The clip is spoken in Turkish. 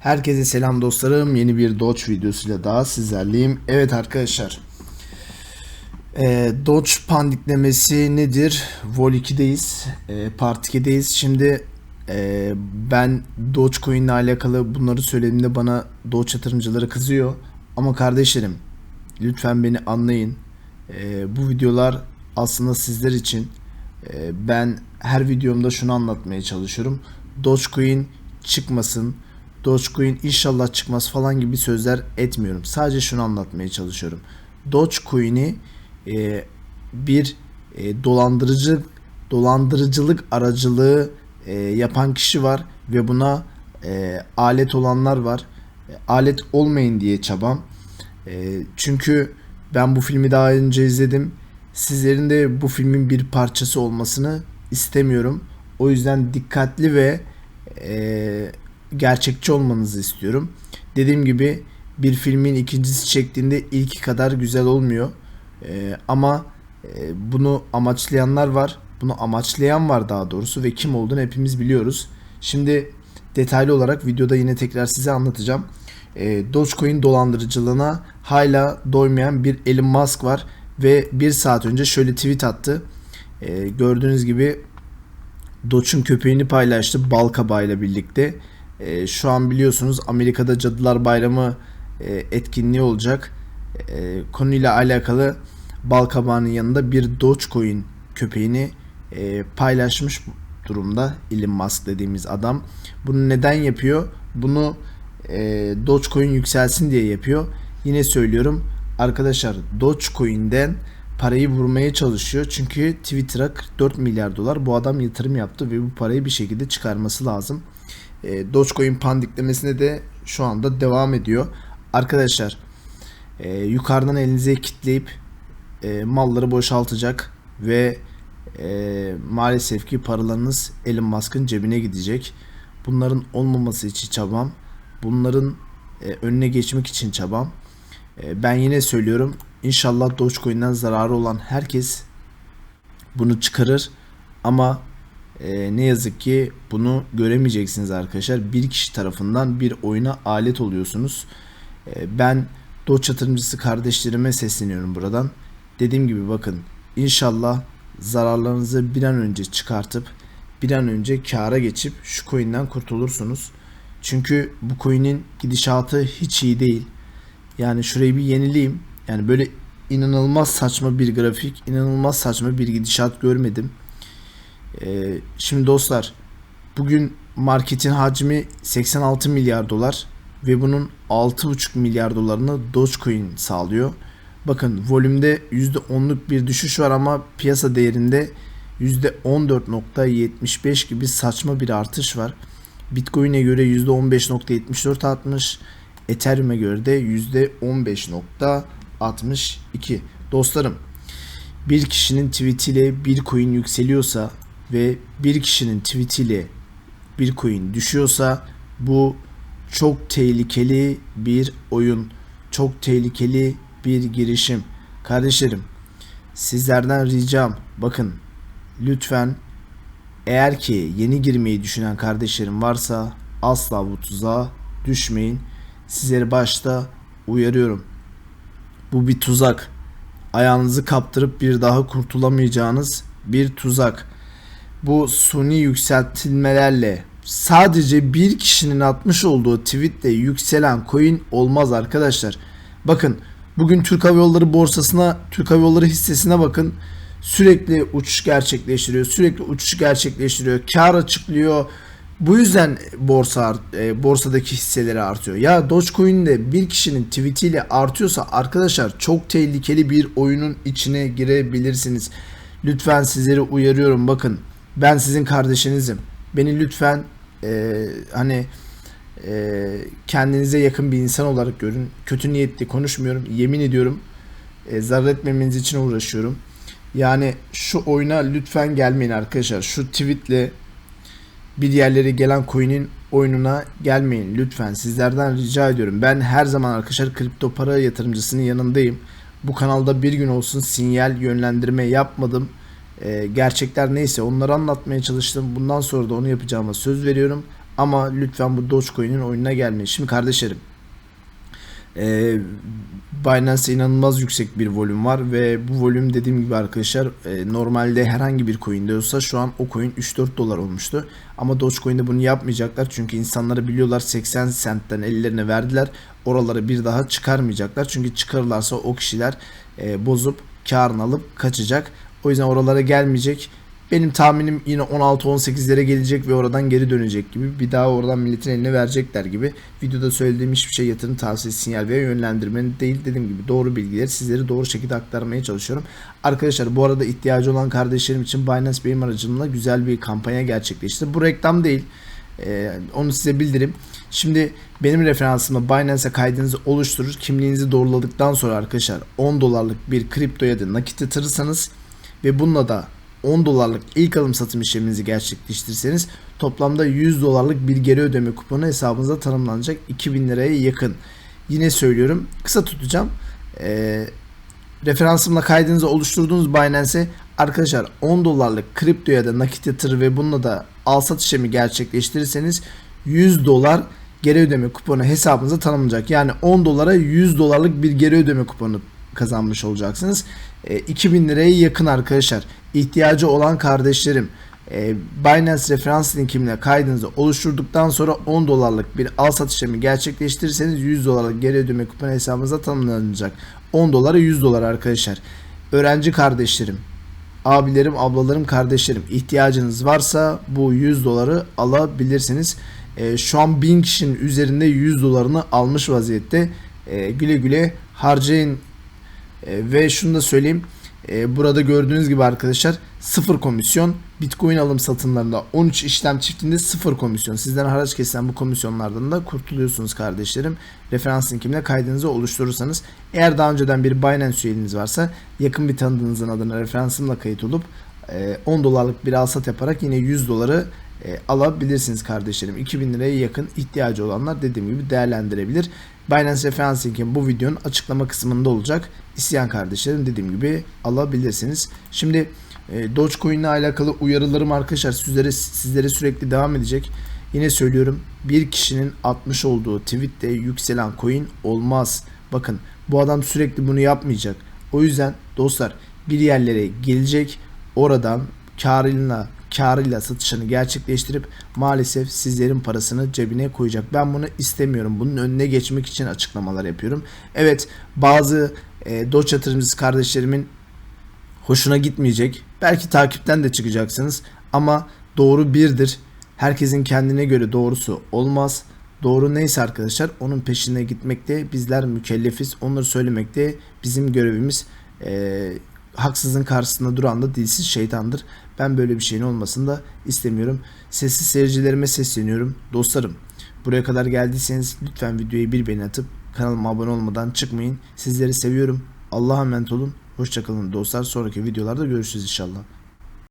Herkese selam dostlarım. Yeni bir Doge videosuyla daha sizlerleyim. Evet arkadaşlar. Doge pandiklemesi nedir? Vol 2'deyiz. Ee, Part 2'deyiz. Şimdi e, ben Dogecoin ile alakalı bunları söylediğimde bana Doge yatırımcıları kızıyor. Ama kardeşlerim lütfen beni anlayın. Ee, bu videolar aslında sizler için. Ben her videomda şunu anlatmaya çalışıyorum. Dogecoin çıkmasın. Dogecoin inşallah çıkmaz falan gibi sözler etmiyorum. Sadece şunu anlatmaya çalışıyorum. Dogecoin'i e, bir e, dolandırıcı dolandırıcılık aracılığı e, yapan kişi var ve buna e, alet olanlar var. E, alet olmayın diye çabam. E, çünkü ben bu filmi daha önce izledim. Sizlerin de bu filmin bir parçası olmasını istemiyorum. O yüzden dikkatli ve e, gerçekçi olmanızı istiyorum. Dediğim gibi bir filmin ikincisi çektiğinde ilki kadar güzel olmuyor. E, ama e, bunu amaçlayanlar var. Bunu amaçlayan var daha doğrusu ve kim olduğunu hepimiz biliyoruz. Şimdi detaylı olarak videoda yine tekrar size anlatacağım. E, Dogecoin dolandırıcılığına hala doymayan bir Elon Musk var ve bir saat önce şöyle tweet attı. E, gördüğünüz gibi Doge'un köpeğini paylaştı bal ile birlikte. E, şu an biliyorsunuz Amerika'da Cadılar Bayramı e, etkinliği olacak. E, konuyla alakalı bal kabağının yanında bir Dogecoin köpeğini e, paylaşmış durumda Elon Musk dediğimiz adam. Bunu neden yapıyor? Bunu e, Dogecoin yükselsin diye yapıyor. Yine söylüyorum arkadaşlar Dogecoin'den parayı vurmaya çalışıyor. Çünkü Twitter'a 44 milyar dolar bu adam yatırım yaptı ve bu parayı bir şekilde çıkarması lazım. E, Dogecoin pandiklemesine de şu anda devam ediyor. Arkadaşlar e, yukarıdan elinize kitleyip e, malları boşaltacak ve e, maalesef ki paralarınız Elon Musk'ın cebine gidecek. Bunların olmaması için çabam. Bunların e, önüne geçmek için çabam. E, ben yine söylüyorum. İnşallah Dogecoin'den zararı olan herkes bunu çıkarır. Ama e, ne yazık ki bunu göremeyeceksiniz arkadaşlar. Bir kişi tarafından bir oyuna alet oluyorsunuz. E, ben Doge yatırımcısı kardeşlerime sesleniyorum buradan. Dediğim gibi bakın inşallah zararlarınızı bir an önce çıkartıp bir an önce kâra geçip şu coin'den kurtulursunuz. Çünkü bu coin'in gidişatı hiç iyi değil. Yani şurayı bir yenileyim. Yani böyle inanılmaz saçma bir grafik, inanılmaz saçma bir gidişat görmedim. Ee, şimdi dostlar bugün marketin hacmi 86 milyar dolar ve bunun 6,5 milyar dolarını Dogecoin sağlıyor. Bakın volümde %10'luk bir düşüş var ama piyasa değerinde %14.75 gibi saçma bir artış var. Bitcoin'e göre %15.74 artmış. Ethereum'e göre de %15.62. Dostlarım bir kişinin tweetiyle bir coin yükseliyorsa ve bir kişinin tweetiyle bir coin düşüyorsa bu çok tehlikeli bir oyun. Çok tehlikeli bir girişim. Kardeşlerim sizlerden ricam bakın lütfen eğer ki yeni girmeyi düşünen kardeşlerim varsa asla bu tuzağa düşmeyin. Sizleri başta uyarıyorum. Bu bir tuzak. Ayağınızı kaptırıp bir daha kurtulamayacağınız bir tuzak. Bu suni yükseltilmelerle sadece bir kişinin atmış olduğu tweetle yükselen coin olmaz arkadaşlar. Bakın bugün Türk Hava Yolları borsasına, Türk Hava Yolları hissesine bakın. Sürekli uçuş gerçekleştiriyor, sürekli uçuş gerçekleştiriyor, kar açıklıyor. Bu yüzden borsa e, borsadaki hisseleri artıyor. Ya Dogecoin'de bir kişinin tweetiyle artıyorsa arkadaşlar çok tehlikeli bir oyunun içine girebilirsiniz. Lütfen sizleri uyarıyorum bakın. Ben sizin kardeşinizim. Beni lütfen e, hani e, kendinize yakın bir insan olarak görün. Kötü niyetli konuşmuyorum. Yemin ediyorum e, zarar etmemeniz için uğraşıyorum. Yani şu oyuna lütfen gelmeyin arkadaşlar. Şu tweetle bir yerlere gelen coin'in oyununa gelmeyin lütfen. Sizlerden rica ediyorum. Ben her zaman arkadaşlar kripto para yatırımcısının yanındayım. Bu kanalda bir gün olsun sinyal yönlendirme yapmadım. Ee, gerçekler neyse onları anlatmaya çalıştım. Bundan sonra da onu yapacağıma söz veriyorum. Ama lütfen bu Dogecoin'in oyununa gelmeyin. Şimdi kardeşlerim e, Binance'e inanılmaz yüksek bir volüm var ve bu volüm dediğim gibi arkadaşlar e, normalde herhangi bir coin'de olsa şu an o coin 3-4 dolar olmuştu. Ama Dogecoin'de bunu yapmayacaklar çünkü insanları biliyorlar 80 centten ellerine verdiler. Oraları bir daha çıkarmayacaklar. Çünkü çıkarırlarsa o kişiler e, bozup karını alıp kaçacak. O yüzden oralara gelmeyecek. Benim tahminim yine 16-18'lere gelecek ve oradan geri dönecek gibi. Bir daha oradan milletin eline verecekler gibi. Videoda söylediğim hiçbir şey yatırım tavsiyesi, sinyal veya yönlendirmenin değil. Dediğim gibi doğru bilgileri sizlere doğru şekilde aktarmaya çalışıyorum. Arkadaşlar bu arada ihtiyacı olan kardeşlerim için Binance benim aracılığımla güzel bir kampanya gerçekleşti. Bu reklam değil. Ee, onu size bildirim. Şimdi benim referansımla Binance'e kaydınızı oluşturur. Kimliğinizi doğruladıktan sonra arkadaşlar 10 dolarlık bir kripto ya da nakit yatırırsanız ve bununla da 10 dolarlık ilk alım satım işleminizi gerçekleştirirseniz toplamda 100 dolarlık bir geri ödeme kuponu hesabınıza tanımlanacak 2000 liraya yakın. Yine söylüyorum kısa tutacağım. Ee, referansımla kaydınızı oluşturduğunuz Binance'e arkadaşlar 10 dolarlık kripto ya da nakit yatırı ve bununla da al sat işlemi gerçekleştirirseniz 100 dolar geri ödeme kuponu hesabınıza tanımlanacak. Yani 10 dolara 100 dolarlık bir geri ödeme kuponu kazanmış olacaksınız. E, 2000 liraya yakın arkadaşlar. İhtiyacı olan kardeşlerim e, Binance referans linkimle kaydınızı oluşturduktan sonra 10 dolarlık bir al sat işlemi gerçekleştirirseniz 100 dolarlık geri ödeme kuponu hesabınıza tanımlanacak. 10 dolara 100 dolar arkadaşlar. Öğrenci kardeşlerim, abilerim, ablalarım, kardeşlerim ihtiyacınız varsa bu 100 doları alabilirsiniz. E, şu an 1000 kişinin üzerinde 100 dolarını almış vaziyette. E, güle güle harcayın e, ve şunu da söyleyeyim. E, burada gördüğünüz gibi arkadaşlar sıfır komisyon. Bitcoin alım satımlarında 13 işlem çiftinde sıfır komisyon. Sizden haraç kesilen bu komisyonlardan da kurtuluyorsunuz kardeşlerim. Referans linkimle kaydınızı oluşturursanız. Eğer daha önceden bir Binance üyeliğiniz varsa yakın bir tanıdığınızın adına referansımla kayıt olup 10 dolarlık bir alsat yaparak yine 100 doları e, alabilirsiniz kardeşlerim. 2000 liraya yakın ihtiyacı olanlar dediğim gibi değerlendirebilir. Binance referans linkim bu videonun açıklama kısmında olacak. İsteyen kardeşlerim dediğim gibi alabilirsiniz. Şimdi e, Dogecoin ile alakalı uyarılarım arkadaşlar sizlere sizlere sürekli devam edecek. Yine söylüyorum bir kişinin atmış olduğu tweette yükselen coin olmaz. Bakın bu adam sürekli bunu yapmayacak. O yüzden dostlar bir yerlere gelecek oradan karıyla karıyla satışını gerçekleştirip maalesef sizlerin parasını cebine koyacak. Ben bunu istemiyorum. Bunun önüne geçmek için açıklamalar yapıyorum. Evet bazı e, Doge yatırımcısı kardeşlerimin hoşuna gitmeyecek. Belki takipten de çıkacaksınız ama doğru birdir. Herkesin kendine göre doğrusu olmaz. Doğru neyse arkadaşlar onun peşine gitmekte bizler mükellefiz. Onları söylemekte bizim görevimiz. Ee, haksızın karşısında duran da dilsiz şeytandır. Ben böyle bir şeyin olmasını da istemiyorum. Sessiz seyircilerime sesleniyorum. Dostlarım buraya kadar geldiyseniz lütfen videoyu bir beğeni atıp kanalıma abone olmadan çıkmayın. Sizleri seviyorum. Allah'a emanet olun. Hoşçakalın dostlar. Sonraki videolarda görüşürüz inşallah.